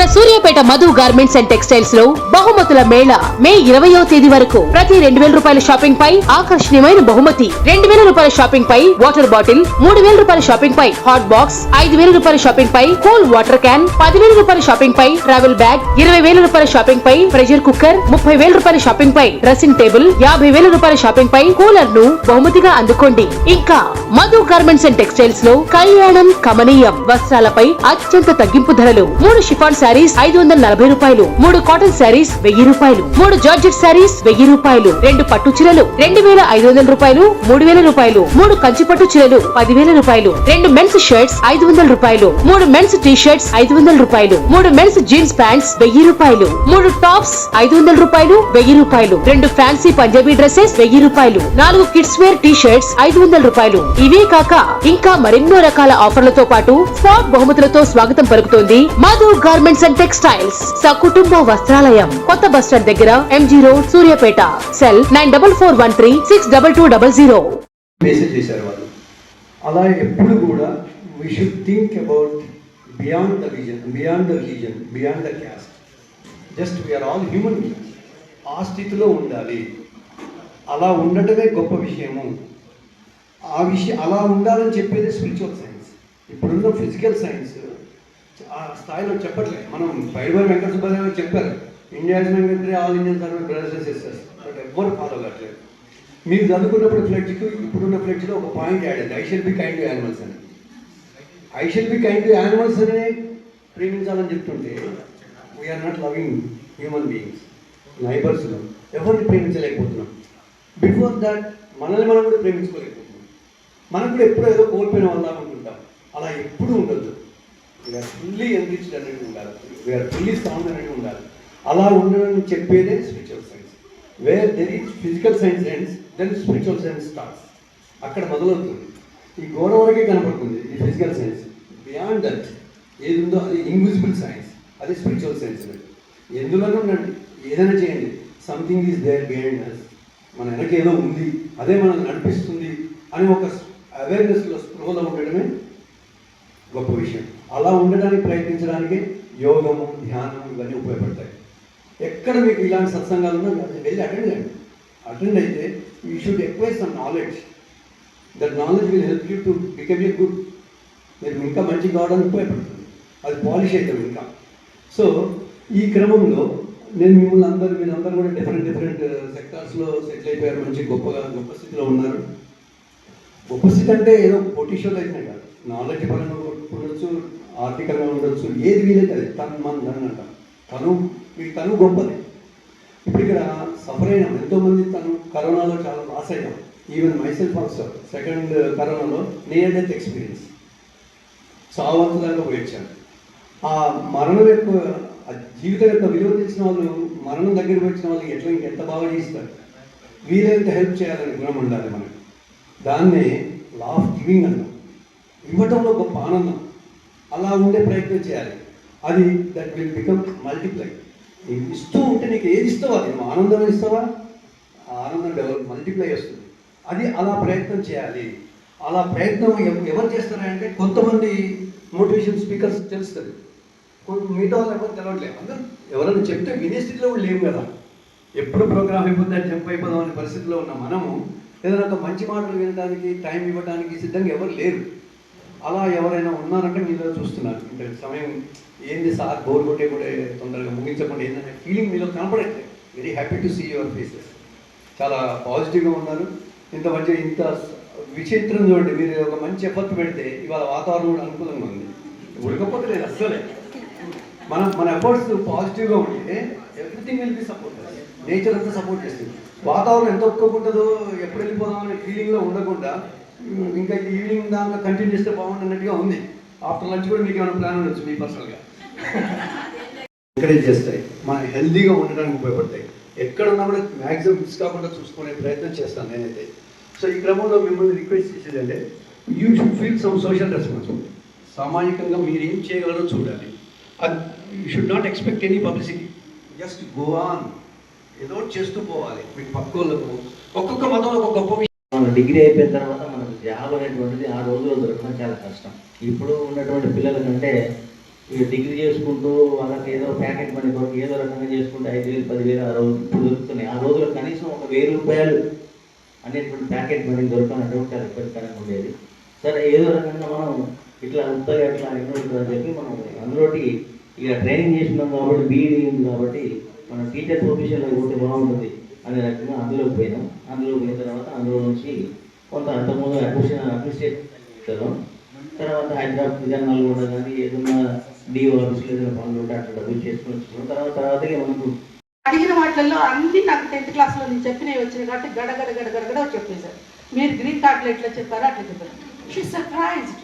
Suryapet Madhu garments and టెక్స్టైల్స్లో బహుమతుల మేళ మే ఇరవయో తేదీ వరకు. ప్రతి రెండు వేల రూపాయల షాపింగ్ పై ఆకర్షణీయమైన బహుమతి. రెండు వేల రూపాయల షాపింగ్ పై వాటర్ బాటిల్ మూడు వేల రూపాయల షాపింగ్ పై హాట్ బాక్స్ ఐదు వేల రూపాయల షాపింగ్ పై కూల్ వాటర్ క్యాన్ పదివేల రూపాయల షాపింగ్ పై ట్రావెల్ బ్యాగ్ ఇరవై వేల రూపాయల షాపింగ్ పై ప్రెషర్ కుక్కర్ ముప్పై వేల రూపాయల షాపింగ్ పై డ్రెస్సింగ్ టేబుల్ యాభై వేల రూపాయల షాపింగ్ పై కూలర్ను బహుమతిగా అందుకోండి. ఇంకా మధు గార్మెంట్స్ అండ్ టెక్స్టైల్స్లో కళ్యాణం కమనీయం వస్త్రాలపై అత్యంత తగ్గింపు ధరలు. మూడు షిఫాన్స్ శారీస్ ఐదు వందల నలభై రూపాయలు మూడు కాటన్ శారీస్ వెయ్యి రూపాయలు మూడు జార్జెట్ శారీస్ వెయ్యి రూపాయలు రెండు పట్టు చీరలు రెండు వేల ఐదు వందల రూపాయలు మూడు వేల రూపాయలు మూడు కంచి పట్టు చీరలు పదివేల రూపాయలు రెండు మెన్స్ షర్ట్స్ ఐదు వందల రూపాయలు మూడు మెన్స్ టీ షర్ట్స్ ఐదు వందల రూపాయలు మూడు మెన్స్ జీన్స్ ప్యాంట్స్ వెయ్యి రూపాయలు మూడు టాప్స్ ఐదు వందల రూపాయలు వెయ్యి రూపాయలు రెండు ఫ్యాన్సీ పంజాబీ డ్రెస్సెస్ వెయ్యి రూపాయలు నాలుగు కిడ్స్ వేర్ టీ షర్ట్స్ ఐదు వందల రూపాయలు. ఇవే కాక ఇంకా మరెన్నో రకాల ఆఫర్లతో పాటు స్పాట్ బహుమతులతో స్వాగతం పలుకుతోంది గార్మెంట్ గార్మెంట్స్ అండ్ టెక్స్టైల్స్ సకుటుంబ వస్త్రాలయం కొత్త బస్ స్టాండ్ దగ్గర MG road Suryapet. Cell nine double four one three six double two double zero message చేశారు వాళ్ళు. అలా ఎప్పుడు కూడా we should think about beyond the religion beyond the religion beyond the caste just we are all human beings ఆ స్థితిలో ఉండాలి. అలా ఉండటమే గొప్ప విషయము. ఆ విషయం అలా ఉండాలని చెప్పేది స్పిరిచువల్ సైన్స్ ఇప్పుడున్న ఫిజికల్ సైన్స్ ఆ స్థాయిలో చెప్పట్లేదు మనం పైడివారి వెంకట సుబ్బారావు చెప్పారు India వెంకటరీ all Indian service brothers and sisters but ఎవ్వరు ఫాలో కావట్లేదు మీరు చదువుకున్నప్పుడు ఫ్లెడ్జ్కి ఇప్పుడున్న ఫ్లెడ్జ్లో ఒక పాయింట్ యాడ్ అయింది I shall be kind to animals అని. I shall be kind to animals అనే ప్రేమించాలని చెప్తుంటే we are not loving human beings neighbours ఎవరిని ప్రేమించలేకపోతున్నాం. బిఫోర్ దాట్ మనల్ని మనం కూడా ప్రేమించుకోలేకపోతున్నాం. మనం కూడా ఎప్పుడో ఏదో కోల్పోయిన వాళ్ళ అనుకుంటాం అలా ఎప్పుడూ ఉండదు వీఆర్ ఫుల్లీ ఎన్రిచ్డ్ అనేది ఉండాలి వీఆర్ ఫుల్లీ స్ట్రాంగ్ అనేది ఉండాలి అలా ఉండడం చెప్పేదే spiritual science where there is physical science ends then spiritual science starts అక్కడ మొదలవుతుంది. ఈ గోడ వరకే కనపడుతుంది ఈ ఫిజికల్ సైన్స్ బియాండ్ దట్ ఏది ఉందో అది ఇన్విజిబుల్ సైన్స్ అది స్పిరిచువల్ సైన్స్ అనేది ఎందులోనే ఉండండి. ఏదైనా చేయండి. Something is there beyond us మన వెనక ఏదో ఉంది. అదే మనం నడిపిస్తుంది అని ఒక అవేర్నెస్లో స్పృహలో ఉండడమే గొప్ప విషయం. అలా ఉండడానికి ప్రయత్నించడానికి యోగము ధ్యానం ఇవన్నీ ఉపయోగపడతాయి. ఎక్కడ మీకు ఇలాంటి సత్సంగాలు ఉన్నా వెళ్ళి అటెండ్ చేయండి. అటెండ్ అయితే you should acquire some knowledge. That knowledge will help you to become a good. మీరు ఇంకా మంచి కావడానికి ఉపయోగపడుతుంది. అది పాలిష్ అవుతుంది ఇంకా. సో ఈ క్రమంలో నేను మిమ్మల్ని అందరూ మీరు అందరూ కూడా డిఫరెంట్ డిఫరెంట్ సెక్టార్స్లో సెటిల్ అయిపోయారు. మంచి గొప్పగా గొప్ప స్థితిలో ఉన్నారు. గొప్ప స్థితి అంటే ఏదో పొటిషియల్ అయితే కాదు నాలెడ్జ్ పరంగా ఉండొచ్చు ఆర్థికంగా ఉండొచ్చు. ఏది వీలైతే అది. తను మన దాన్ని అంటాం. తను మీకు తను గొప్పది. ఇప్పుడు ఇక్కడ సఫర్ అయినాం ఎంతోమంది తను కరోనాలో చాలా లాస్ అయినాం ఈవెన్ మైసెల్ఫ్ ఆల్సో సెకండ్ కరోనాలో నియర్ డెత్ ఎక్స్పీరియన్స్ చావంతదాకా పోయొచ్చాను ఆ మరణం యొక్క జీవితం యొక్క విలువ తెలిసిన వాళ్ళు మరణం దగ్గర వచ్చిన వాళ్ళు ఎట్లా ఇంకెంత బాగా చేస్తారు వీలైనంత హెల్ప్ చేయాలని గుణం ఉండాలి మనకి. దాన్నే లా ఆఫ్ గివింగ్ అన్నాం. ఇవ్వటంలో గొప్ప ఆనందం. అలా ఉండే ప్రయత్నం చేయాలి. అది దట్ విల్ బికమ్ మల్టిప్లై నీకు ఇస్తూ ఉంటే నీకు ఏది ఇస్తావా నువ్వు ఆనందం ఇస్తావా? ఆ ఆనందం డెవలప్ మల్టిప్లై వస్తుంది. అది అలా ప్రయత్నం చేయాలి. అలా ప్రయత్నం ఎవ- ఎవరు చేస్తారంటే కొంతమంది మోటివేషన్ స్పీకర్స్ తెలుస్తుంది కొంత మిగతా వాళ్ళు ఎవరు తెలవట్లేదు. అందరూ ఎవరైనా చెప్తే వినే స్థితిలో కూడా లేవు కదా. ఎప్పుడు ప్రోగ్రామ్ అయిపోతే జంప్ అయిపోదాం అనే పరిస్థితిలో ఉన్న మనము ఏదైనా ఒక మంచి మాటలు వినడానికి టైం ఇవ్వడానికి సిద్ధంగా ఎవరు లేరు. అలా ఎవరైనా ఉన్నారంటే మీలో చూస్తున్నారు. అంటే సమయం ఏంది సార్? బోర్ కొట్టే కూడా తొందరగా ముగించకుండా ఏంటంటే ఫీలింగ్ మీలో కనపడట్లేదు. Very happy to see your faces చాలా పాజిటివ్గా ఉన్నారు. ఇంత మంచి ఇంత విచిత్రం చూడండి. మీరు ఒక మంచి ఎఫర్ట్ పెడితే ఇవాళ వాతావరణం కూడా అనుకూలంగా ఉంది. ఉడకపోతే లేదు అస్సలే. మనం మన ఎఫర్ట్స్ పాజిటివ్గా ఉంటే everything will be support nature అంతా సపోర్ట్ చేస్తుంది. వాతావరణం ఎంత ఒప్పుకుంటుందో ఎప్పుడు వెళ్ళిపోదాం అనే ఫీలింగ్లో ఉండకుండా ఇంకా ఈవినింగ్ దాంట్లో కంటిన్యూ చేస్తే బాగుంటున్నట్టుగా ఉంది. ఆఫ్టర్ లంచ్ కూడా మీకు ఏమైనా ప్లాన్ ఉండొచ్చు మీ పర్సనల్గా ఎంకరేజ్ చేస్తాయి. మన హెల్దీగా ఉండడానికి ఉపయోగపడతాయి. ఎక్కడ ఉన్నా కూడా మ్యాక్సిమం మిస్ కాకుండా చూసుకునే ప్రయత్నం చేస్తాను నేనైతే. సో ఈ క్రమంలో మిమ్మల్ని request చేసేదంటే you should feel some social responsibility సామాజికంగా మీరు ఏం చేయగలరో చూడాలి. You should not expect any publicity just go on ఏదో ఒకటి చేస్తూ పోవాలి. మీకు పక్కోళ్ళకు ఒక్కొక్క మతంలో ఒక గొప్ప విషయం. డిగ్రీ అయిపోయిన తర్వాత జాబ్ అనేటువంటిది ఆ రోజుల్లో దొరకడం చాలా కష్టం. ఇప్పుడు ఉన్నటువంటి పిల్లల కంటే ఇక డిగ్రీ చేసుకుంటూ వాళ్ళకి ఏదో ప్యాకెట్ మనీ కొరకు ఏదో రకంగా చేసుకుంటే ఐదు వేలు పదివేలు ఆ రోజు ఇప్పుడు దొరుకుతున్నాయి. ఆ రోజుల్లో కనీసం ఒక వెయ్యి రూపాయలు అనేటువంటి ప్యాకెట్ మనీ దొరకాలంటే చాలా ఇబ్బందికరంగా ఉండేది. సరే ఏదో రకంగా మనం ఇట్లా ఉత్తగా ఇట్లా ఎన్నో ఉంటుందని చెప్పి మనం అందులోటి ఇక ట్రైనింగ్ చేసినాం కాబట్టి బీఈడీ ఉంది కాబట్టి మన టీచర్ ప్రొఫెషన్లో పోతే బాగుంటుంది అనే రకంగా అందులోకి పోయినాం. అందులో పోయిన తర్వాత అందులో నుంచి కొంత అంతకుముందు అడ్మిషన్ అడ్మినిస్ట్రేషన్ చేశాను తర్వాత హైదరాబాద్ విజయ్ కూడా కానీ ఏదైనా డిఓ ఆఫీస్లో ఏదైనా పనులు ఉంటే అట్లా డబ్బులు చేసుకుని తర్వాత తర్వాత మనకు అడిగిన వాటిల్లో అన్ని నాకు టెన్త్ క్లాస్లో నేను చెప్పినవి వచ్చినాయి కాబట్టి గడగడ గడగడగడ చెప్పేశారు. మీరు గ్రీన్ కార్డులు ఎట్లా చెప్పారో అట్లా చెప్పారు. షీ సర్ప్రైజ్డ్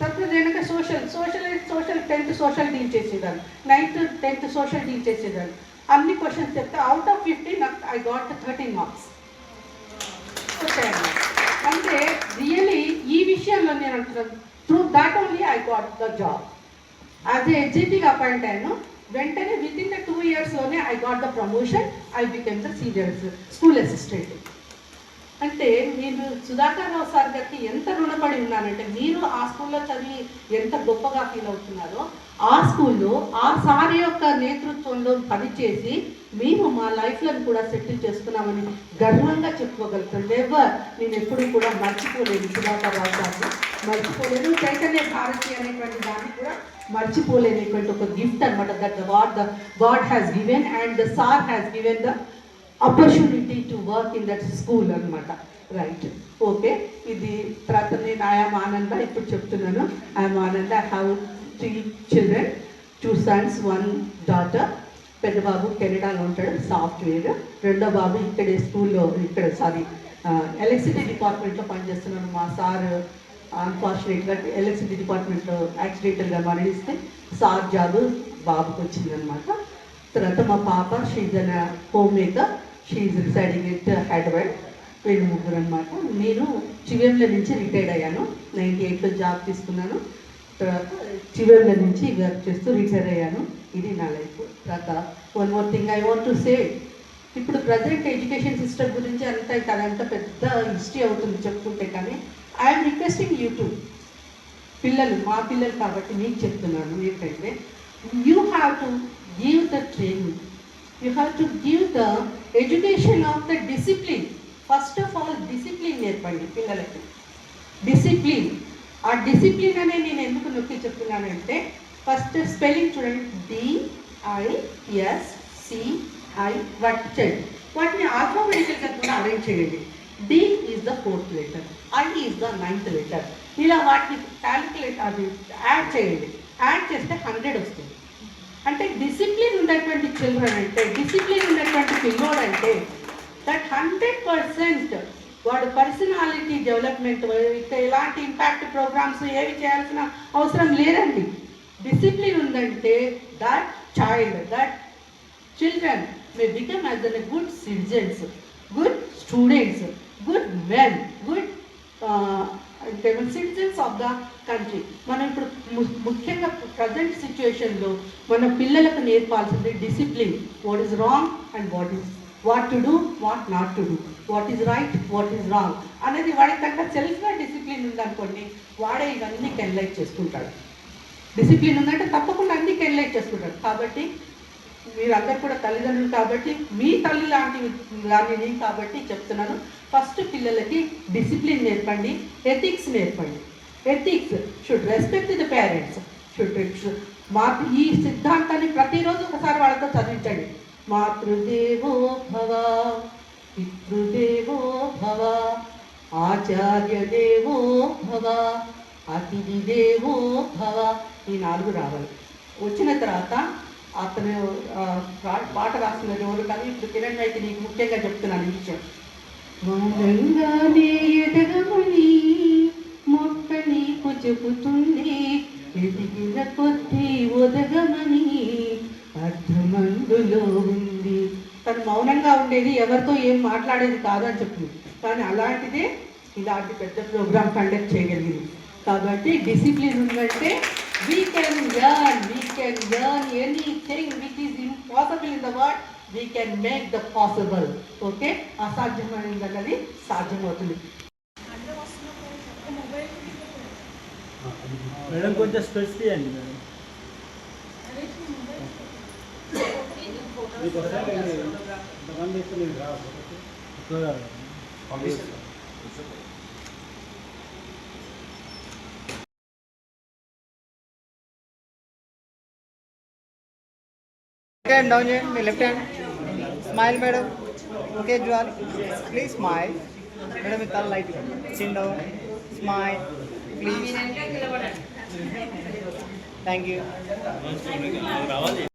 సర్ప్రైజ్ అయినాక social social social tenth social deal చేసేదాన్ని. నైన్త్ టెన్త్ సోషల్ డీల్ చేసేదాన్ని. అన్ని క్వశ్చన్స్ చెప్తే అవుట్ ఆఫ్ ఫిఫ్టీ నాకు ఐ గాట్ థర్టీన్ మార్క్స్ వచ్చాయన్నమాట అంటే రియలీ ఈ విషయంలో నేను అంటున్నాను through that only I got the job as a executive appoint అయ్యాను వెంటనే with in the two ఇయర్స్లోనే I got the promotion I became the senior school assistant అంటే నేను సుధాకర్ రావు సార్ గారికి ఎంత రుణపడి ఉన్నానంటే మీరు ఆ స్కూల్లో చదివి ఎంత గొప్పగా ఫీల్ అవుతున్నారో ఆ స్కూల్లో ఆ సార్ యొక్క నేతృత్వంలో పనిచేసి మేము మా లైఫ్లను కూడా సెటిల్ చేసుకున్నామని గర్వంగా చెప్పుకోగలుగుతాం ఎవర్ నేను ఎప్పుడు కూడా మర్చిపోలేదు సుధాకర్ రావు సార్ని. మర్చిపోలేదు చైతన్య భారతి అనేటువంటి దాన్ని కూడా మర్చిపోలేనటువంటి ఒక గిఫ్ట్ అనమాట that what the god has given and the sir has given the opportunity to work in that school అనమాట రైట్ ఓకే ఇది తర్వాత నేను ఐఎమ్ ఆనంద ఇప్పుడు చెప్తున్నాను. I'm Ananda I have three children two sons one daughter పెద్ద బాబు కెనడాలో ఉంటాడు సాఫ్ట్వేర్. రెండో బాబు ఇక్కడే స్కూల్లో ఇక్కడ సారీ ఎలక్ట్రిసిటీ డిపార్ట్మెంట్లో పనిచేస్తున్నాను మా సార్ అన్ఫార్చునేట్గా ఎలక్ట్రిసిటీ డిపార్ట్మెంట్లో యాక్సిడెంటల్గా మరణిస్తే సార్ జాబ్ బాబుకి వచ్చిందనమాట తర్వాత మా పాప she's an homemaker. She's residing it Hyderabad వీళ్ళు ముగ్గురు అనమాట నేను చివెంల నుంచి రిటైర్డ్ అయ్యాను. నైంటీ ఎయిట్లో జాబ్ తీసుకున్నాను. తర్వాత చివెంల నుంచి వర్క్ చేస్తూ రిటైర్ అయ్యాను. ఇది నా లైఫ్ తర్వాత one more thing I want to say ఇప్పుడు ప్రజెంట్ ఎడ్యుకేషన్ సిస్టమ్ గురించి అంత అదంతా పెద్ద హిస్టరీ అవుతుంది చెప్పుకుంటే కానీ ఐఎమ్ రిక్వెస్టింగ్ యూట్యూబ్ పిల్లలు మా పిల్లలు కాబట్టి మీకు చెప్తున్నాను. ఏంటంటే you have to give the training you have to give the education of the discipline first of all discipline నేర్పండి పిల్లలకి. డిసిప్లిన్ ఆ డిసిప్లిన్ అనే నేను ఎందుకు నొక్కి చెప్తున్నానంటే ఫస్ట్ స్పెల్లింగ్ చూడండి. డిఐఎస్ సిఐ వాటి చేయండి వాటిని ఆల్ఫాబెటికల్గా కూడా అరేంజ్ చేయండి. D is the fourth letter I is the ninth letter ఇలా వాటిని క్యాలిక్యులేట్ అది యాడ్ చేయండి. యాడ్ చేస్తే హండ్రెడ్ వస్తుంది. అంటే డిసిప్లిన్ ఉన్నటువంటి చిల్డ్రన్ అంటే డిసిప్లిన్ ఉన్నటువంటి పిల్లోడు అంటే దట్ హండ్రెడ్ పర్సెంట్ వాడు పర్సనాలిటీ డెవలప్మెంట్ ఎలాంటి ఇంపాక్ట్ ప్రోగ్రామ్స్ ఏవి చేయాల్సిన అవసరం లేదండి. డిసిప్లిన్ ఉందంటే that child that children may become as a good citizens good students good men good citizens of the country మనం ఇప్పుడు ము- ముఖ్యంగా ప్రజెంట్ సిచ్యువేషన్లో మన పిల్లలకు నేర్పాల్సింది discipline what is wrong and what is what to do what not to do what is right what is wrong అనేది వాడికి కనుక సెల్ఫ్గా డిసిప్లిన్ ఉందనుకోండి వాడే ఇవన్నీ కెన్లైట్ చేసుకుంటాడు. డిసిప్లిన్ ఉందంటే తప్పకుండా అన్ని కెన్లైట్ చేసుకుంటాడు. కాబట్టి మీరందరూ కూడా తల్లిదండ్రులు కాబట్టి మీ తల్లి లాంటి లాంటిది కాబట్టి చెప్తున్నాను. ఫస్ట్ పిల్లలకి డిసిప్లిన్ నేర్పండి ethics నేర్పండి. Ethics should respect the parents should మా ఈ సిద్ధాంతాన్ని ప్రతిరోజు ఒకసారి వాళ్ళతో చదివించండి. మాతృదేవో భవ పితృదేవో భవ ఆచార్య దేవో భవ అతిథి దేవో భవ ఈ నాలుగు రావాలి. వచ్చిన తర్వాత అతను పాట రాసిన ఎవరు కానీ ఇప్పుడు కిరణ్ అయితే నీకు ముఖ్యంగా చెప్తున్నాను ఈ విషయం. మౌనంగానే ఎదగమని మొక్క నీకు చెబుతుంది ఎదిగిన కొద్దీ ఒదగమని అర్థమందులో ఉంది. తను మౌనంగా ఉండేది ఎవరితో ఏం మాట్లాడేది కాదు అని చెప్పింది కానీ అలాంటిదే ఇలాంటి పెద్ద ప్రోగ్రామ్ కండక్ట్ చేయగలిగింది. కాబట్టి డిసిప్లిన్ ఉందంటే We can learn, we can learn anything which is impossible in the world. We can make the possible. Okay? అసాధ్యమైనది సాధ్యమవుతుంది మేడం కొంచెం స్పెస్ తీయండి మేడం పంపిస్తాను హ్యాండ్ డౌన్ చేయండి మీ left hand smile madam okay Jwala please smile madam మీ తల light chin down smile please thank you